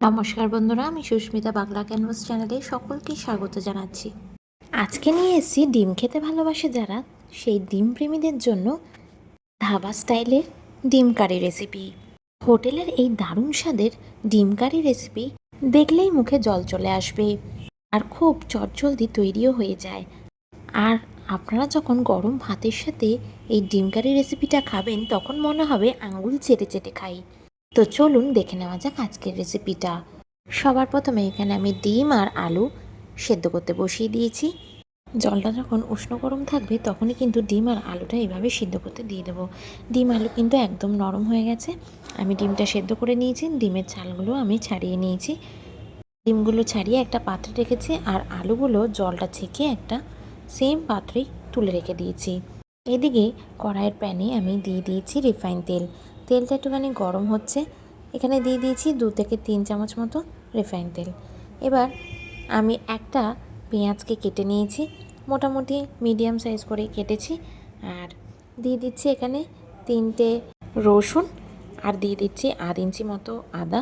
নমস্কার বন্ধুরা, আমি সুস্মিতা বাংলা ক্যানভাস চ্যানেলে সকলকে স্বাগত জানাচ্ছি। আজকে নিয়ে এসেছি ডিম খেতে ভালোবাসে যারা, সেই ডিম প্রেমীদের জন্য ধাবা স্টাইলের ডিম কারি রেসিপি। হোটেলের এই দারুণ স্বাদের ডিম কারি রেসিপি দেখলেই মুখে জল চলে আসবে আর খুব চটজলদি তৈরিও হয়ে যায়। আর আপনারা যখন গরম ভাতের সাথে এই ডিম কারি রেসিপিটা খাবেন, তখন মনে হবে আঙুল চেটে চেটে খাই। তো চলুন দেখে নেওয়া যাক আজকের রেসিপিটা। সবার প্রথমে এখানে আমি ডিম আর আলু সেদ্ধ করতে বসিয়ে দিয়েছি। জলটা যখন উষ্ণ গরম থাকবে, তখনই কিন্তু ডিম আর আলুটা এইভাবে সিদ্ধ করতে দিয়ে দেবো। ডিম আলু কিন্তু একদম নরম হয়ে গেছে। আমি ডিমটা সেদ্ধ করে নিয়েছি। ডিমের ছালগুলো আমি ছাড়িয়ে নিয়েছি। ডিমগুলো ছাড়িয়ে একটা পাত্রে রেখেছি আর আলুগুলো জলটা ছেঁকে একটা সেম পাত্রেই তুলে রেখে দিয়েছি। এদিকে কড়াইয়ের প্যানে আমি দিয়ে দিয়েছি রিফাইন তেল। তেলটা একটুখানি গরম হচ্ছে। এখানে দিয়ে দিয়েছি দু থেকে তিন চামচ মতো রিফাইন তেল। এবার আমি একটা পেঁয়াজকে কেটে নিয়েছি। মোটামুটি মিডিয়াম সাইজ করে কেটেছি। আর দিয়ে দিচ্ছি এখানে তিনটে রসুন আর দিয়ে দিচ্ছি আধ ইঞ্চি মতো আদা।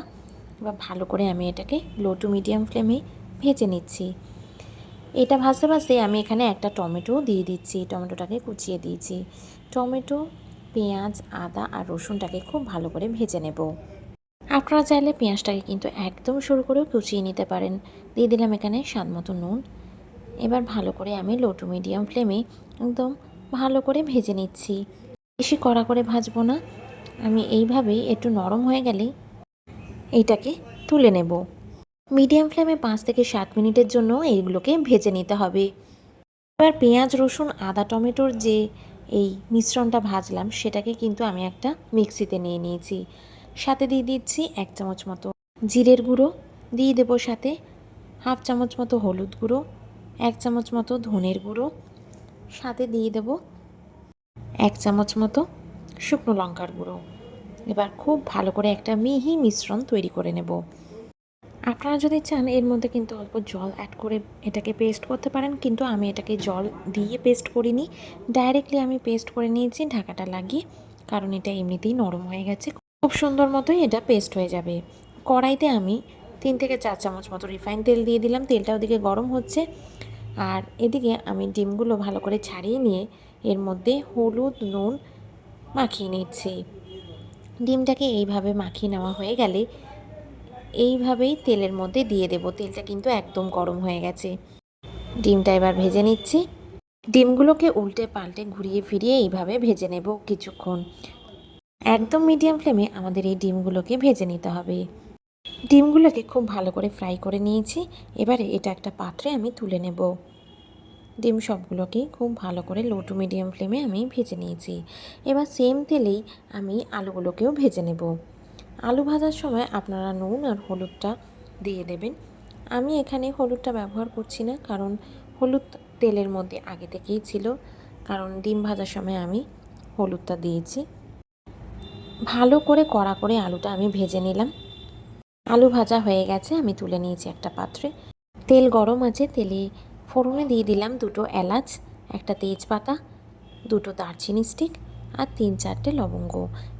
বা ভালো করে আমি এটাকে লো টু মিডিয়াম ফ্লেমে ভেজে নিচ্ছি। এটা ভাজতে ভাজতে আমি এখানে একটা টমেটো দিয়ে দিচ্ছি। টমেটোটাকে কুচিয়ে দিয়েছি। টমেটো পেঁয়াজ, আদা আর রসুনটাকে খুব ভালো করে ভেজে নেব। আপনারা চাইলে পেঁয়াজটাকে কিন্তু একদম সরু করেও কুচিয়ে নিতে পারেন। দিয়ে দিলাম এখানে স্বাদ মতো নুন। এবার ভালো করে আমি লো টু মিডিয়াম ফ্লেমে একদম ভালো করে ভেজে নিচ্ছি। বেশি কড়া করে ভাজবো না। আমি এইভাবেই একটু নরম হয়ে গেলেই এইটাকে তুলে নেব। মিডিয়াম ফ্লেমে পাঁচ থেকে সাত মিনিটের জন্য এইগুলোকে ভেজে নিতে হবে। এবার পেঁয়াজ, রসুন, আদা, টমেটোর যে এই মিশ্রণটা ভাজলাম, সেটাকে কিন্তু আমি একটা মিক্সিতে নিয়ে নিয়েছি। সাথে দিয়ে দিচ্ছি এক চামচ মতো জিরের গুঁড়ো, দিয়ে দেবো সাথে হাফ চামচ মতো হলুদ গুঁড়ো, এক চামচ মতো ধনের গুঁড়ো, সাথে দিয়ে দেবো এক চামচ মতো শুকনো লঙ্কার গুঁড়ো। এবার খুব ভালো করে একটা মিহি মিশ্রণ তৈরি করে নেব। আপনারা যদি চান, এর মধ্যে কিন্তু অল্প জল অ্যাড করে এটাকে পেস্ট করতে পারেন। কিন্তু আমি এটাকে জল দিয়ে পেস্ট করিনি। ডাইরেক্টলি আমি পেস্ট করে নিয়েছি, ঢাকাটা লাগিয়ে। কারণ এটা এমনিতেই নরম হয়ে গেছে। খুব সুন্দর মতোই এটা পেস্ট হয়ে যাবে। কড়াইতে আমি তিন থেকে চার চামচ মতো রিফাইন তেল দিয়ে দিলাম। তেলটা ওদিকে গরম হচ্ছে। আর এদিকে আমি ডিমগুলো ভালো করে ছাড়িয়ে নিয়ে এর মধ্যে হলুদ, নুন মাখিয়ে নিচ্ছি। ডিমটাকে এইভাবে মাখিয়ে নেওয়া হয়ে গেলে এইভাবেই তেলের মধ্যে দিয়ে দেব। তেলটা কিন্তু একদম গরম হয়ে গেছে। ডিমটা এবার ভেজে নিচ্ছি। ডিমগুলোকে উল্টে পাল্টে ঘুরিয়ে ফিরিয়ে এইভাবে ভেজে নেব কিছুক্ষণ। একদম মিডিয়াম ফ্লেমে আমাদের এই ডিমগুলোকে ভেজে নিতে হবে। ডিমগুলোকে খুব ভালো করে ফ্রাই করে নিয়েছি। এবারে এটা একটা পাত্রে আমি তুলে নেব। ডিম সবগুলোকেই খুব ভালো করে লো টু মিডিয়াম ফ্লেমে আমি ভেজে নিয়েছি। এবার সেম তেলেই আমি আলুগুলোকেও ভেজে নেব। আলু ভাজার সময় আপনারা নুন আর হলুদটা দিয়ে দেবেন। আমি এখানে হলুদটা ব্যবহার করছি না, কারণ হলুদ তেলের মধ্যে আগে থেকেই ছিল, কারণ ডিম ভাজার সময় আমি হলুদটা দিয়েছি। ভালো করে কড়া করে আলুটা আমি ভেজে নিলাম। আলু ভাজা হয়ে গেছে, আমি তুলে নিয়েছি একটা পাত্রে। তেল গরম আছে, তেলে ফোড়নে দিয়ে দিলাম দুটো এলাচ, একটা তেজপাতা, দুটো দারচিনি স্টিক আর তিন চারটে লবঙ্গ।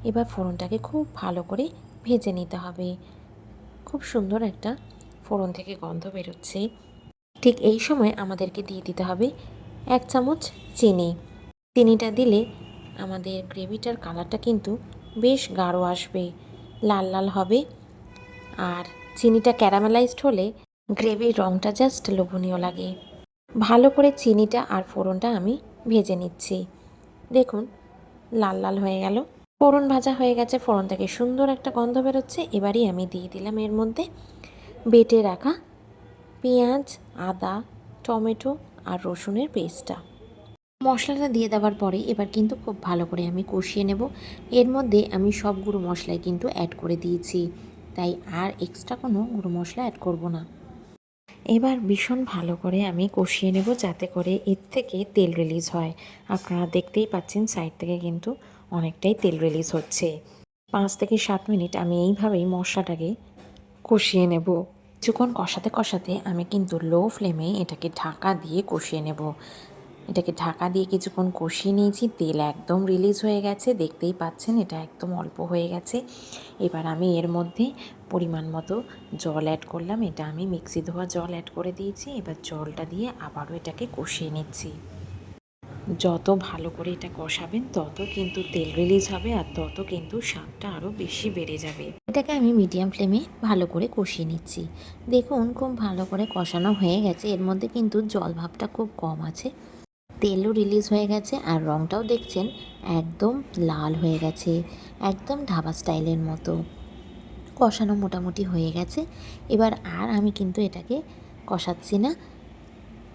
এবার ফোড়নটাকে খুব ভালো করে ভেজে নিতে হবে। খুব সুন্দর একটা ফোড়ন থেকে গন্ধ বেরোচ্ছে। ঠিক এই সময় আমাদেরকে দিয়ে দিতে হবে এক চামচ চিনি। চিনিটা দিলে আমাদের গ্রেভিটার কালারটা কিন্তু বেশ গাঢ় আসবে, লাল লাল হবে। আর চিনিটা ক্যারামেলাইজড হলে গ্রেভির রঙটা জাস্ট লোভনীয় লাগে। ভালো করে চিনিটা আর ফোড়নটা আমি ভেজে নিচ্ছি। দেখুন লাল লাল হয়ে গেল। ফোড়ন ভাজা হয়ে গেছে, ফোড়ন থেকে সুন্দর একটা গন্ধ বেরোচ্ছে। এবারই আমি দিয়ে দিলাম এর মধ্যে বেটে রাখা পেঁয়াজ, আদা, টমেটো আর রসুনের পেস্টটা। মশলাটা দিয়ে দেওয়ার পরে এবার কিন্তু খুব ভালো করে আমি কষিয়ে নেব। এর মধ্যে আমি সব গুঁড়ো মশলাই কিন্তু অ্যাড করে দিয়েছি। তাই আর এক্সট্রা কোনো গুঁড়ো মশলা অ্যাড করব না। এবার ভীষণ ভালো করে আমি কষিয়ে নেব যাতে করে এর থেকে তেল রিলিজ হয়। আপনারা দেখতেই পাচ্ছেন সাইড থেকে কিন্তু অনেকটাই তেল রিলিজ হচ্ছে। পাঁচ থেকে সাত মিনিট আমি এইভাবেই মশলাটাকে কষিয়ে নেব। কিছুক্ষণ কষাতে কষাতে আমি কিন্তু লো ফ্লেমে এটাকে ঢাকা দিয়ে কষিয়ে নেব। এটাকে ঢাকা দিয়ে কিছুক্ষণ কষিয়ে নিয়েছি, তেল একদম রিলিজ হয়ে গেছে, দেখতেই পাচ্ছেন এটা একদম অল্প হয়ে গেছে। এবার আমি এর মধ্যে পরিমাণ মতো জল অ্যাড করলাম, এটা আমি মিক্সি ধোয়া জল অ্যাড করে দিয়েছি, এবার জলটা দিয়ে আবারও এটাকে কষিয়ে নিচ্ছি। যত ভালো করে এটা কষাবেন, তত কিন্তু তেল রিলিজ হবে আর তত কিন্তু স্বাদটা আরও বেশি বেড়ে যাবে। এটাকে আমি মিডিয়াম ফ্লেমে ভালো করে কষিয়ে নিচ্ছি। দেখুন, খুব ভালো করে কষানো হয়ে গেছে, এর মধ্যে কিন্তু জল ভাবটা খুব কম আছে। তেলও রিলিজ হয়ে গেছে আর রঙটাও দেখছেন একদম লাল হয়ে গেছে, একদম ঢাবা স্টাইলের মতো। কষানো মোটামুটি হয়ে গেছে। এবার আর আমি কিন্তু এটাকে কষাচ্ছি না।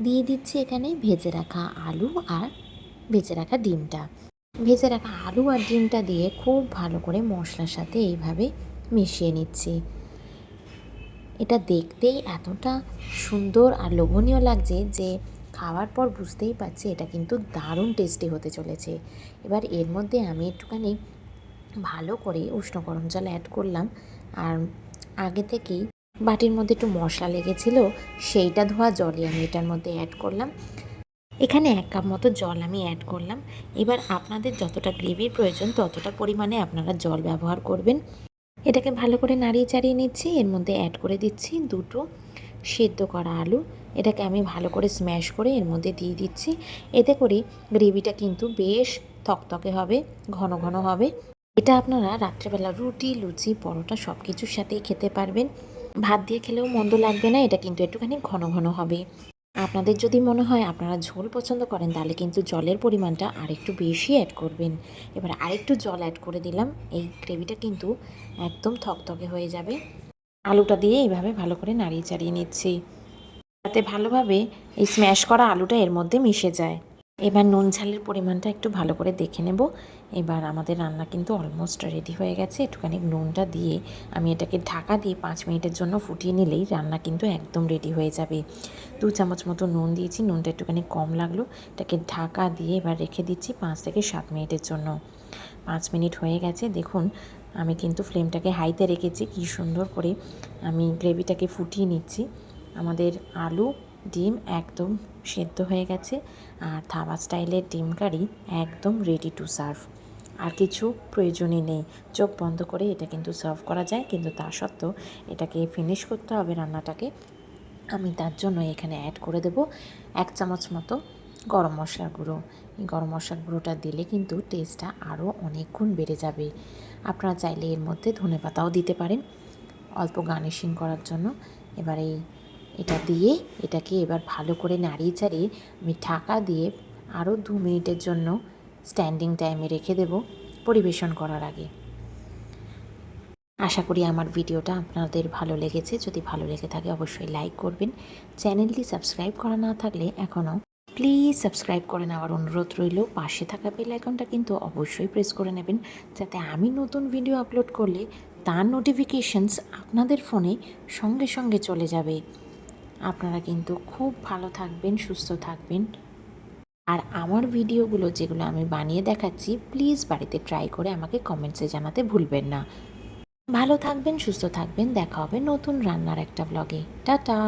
দিয়ে দিচ্ছি এখানে ভেজে রাখা আলু আর ভেজে রাখা ডিমটা। ভেজে রাখা আলু আর ডিমটা দিয়ে খুব ভালো করে মশলার সাথে এইভাবে মিশিয়ে নিচ্ছি। এটা দেখতেই এতটা সুন্দর আর লোভনীয় লাগছে যে খাওয়ার পর বুঝতেই পারছি এটা কিন্তু দারুণ টেস্টি হতে চলেছে। এবার এর মধ্যে আমি একটুখানি ভালো করে উষ্ণ গরম জল অ্যাড করলাম। আর আগে থেকেই বাটির মধ্যে একটু মশলা লেগেছিল, সেইটা ধোয়া জলই আমি এটার মধ্যে অ্যাড করলাম। এখানে এক কাপ মতো জল আমি অ্যাড করলাম। এবার আপনাদের যতটা গ্রেভির প্রয়োজন, ততটা পরিমাণে আপনারা জল ব্যবহার করবেন। এটাকে ভালো করে নাড়িয়ে চাড়িয়ে নিচ্ছি। এর মধ্যে অ্যাড করে দিচ্ছি দুটো সেদ্ধ করা আলু। এটাকে আমি ভালো করে স্ম্যাশ করে এর মধ্যে দিয়ে দিচ্ছি। এতে করে গ্রেভিটা কিন্তু বেশ থকথকে হবে, ঘন ঘন হবে। এটা আপনারা রাত্রেবেলা রুটি, লুচি, পরোটা সব কিছুর সাথেই খেতে পারবেন। ভাত দিয়ে খেলেও মন্দ লাগবে না, এটা কিন্তু একটুখানি ঘন ঘন হবে। আপনাদের যদি মনে হয় আপনারা ঝোল পছন্দ করেন, তাহলে কিন্তু জলের পরিমাণটা আরেকটু বেশি অ্যাড করবেন। এবার আরেকটু জল অ্যাড করে দিলাম, এই গ্রেভিটা কিন্তু একদম থকথকে হয়ে যাবে। আলুটা দিয়ে এইভাবে ভালো করে নাড়িয়ে চাড়িয়ে নিচ্ছি। যাতে ভালোভাবে এই স্ম্যাশ করা আলুটা এর মধ্যে মিশে যায়। এবার নুন ঝালের পরিমাণটা একটু ভালো করে দেখে নেব। এবার আমাদের রান্না কিন্তু অলমোস্ট রেডি হয়ে গেছে। একটুখানি নুনটা দিয়ে আমি এটাকে ঢাকা দিয়ে পাঁচ মিনিটের জন্য ফুটিয়ে নিলেই রান্না কিন্তু একদম রেডি হয়ে যাবে। দু চামচ মতো নুন দিয়েছি, নুনটা একটুখানি কম লাগল। এটাকে ঢাকা দিয়ে এবার রেখে দিচ্ছি পাঁচ থেকে সাত মিনিটের জন্য। পাঁচ মিনিট হয়ে গেছে, দেখুন আমি কিন্তু ফ্লেমটাকে হাইতে রেখেছি। কী সুন্দর করে আমি গ্রেভিটাকে ফুটিয়ে নিচ্ছি। আমাদের আলু, ডিম একদম সেদ্ধ হয়ে গেছে আর থাবা স্টাইলের ডিম কারি একদম রেডি টু সার্ভ আর কিছু প্রয়োজনই নেই, চোখ বন্ধ করে এটা কিন্তু সার্ভ করা যায়, কিন্তু তা সত্ত্বেও এটাকে ফিনিশ করতে হবে রান্নাটাকে। আমি তার জন্য এখানে অ্যাড করে দেব এক চামচ মতো গরম মশলা গুঁড়ো। এই গরম মশলার গুঁড়োটা দিলে কিন্তু টেস্টটা আরও অনেক গুণ বেড়ে যাবে। আপনারা চাইলে এর মধ্যে ধনে পাতাও দিতে পারেন। অল্প গার্নিশিং করার জন্য। এবার এই এটা দিয়ে এটাকে এবার ভালো করে নাড়িয়ে চাড়িয়ে আমি ঢাকা দিয়ে আরও দু মিনিটের জন্য স্ট্যান্ডিং টাইমে রেখে দেব পরিবেশন করার আগে। আশা করি আমার ভিডিওটা আপনাদের ভালো লেগেছে। যদি ভালো লেগে থাকে অবশ্যই লাইক করবেন। চ্যানেলটি সাবস্ক্রাইব করা না থাকলে এখনও প্লিজ সাবস্ক্রাইব করে নেওয়ার অনুরোধ রইল। পাশে থাকা বেল আইকনটা কিন্তু অবশ্যই প্রেস করে নেবেন যাতে আমি নতুন ভিডিও আপলোড করলে তার নোটিফিকেশনস আপনাদের ফোনে সঙ্গে সঙ্গে চলে যাবে। আপনারা কিন্তু খুব ভালো থাকবেন, সুস্থ থাকবেন। আর আমার ভিডিওগুলো যেগুলো আমি বানিয়ে দেখাচ্ছি প্লিজ বাড়িতে ট্রাই করে আমাকে কমেন্টসে জানাতে ভুলবেন না। ভালো থাকবেন, সুস্থ থাকবেন, দেখা হবে নতুন রান্নার একটা ব্লগে টাটা!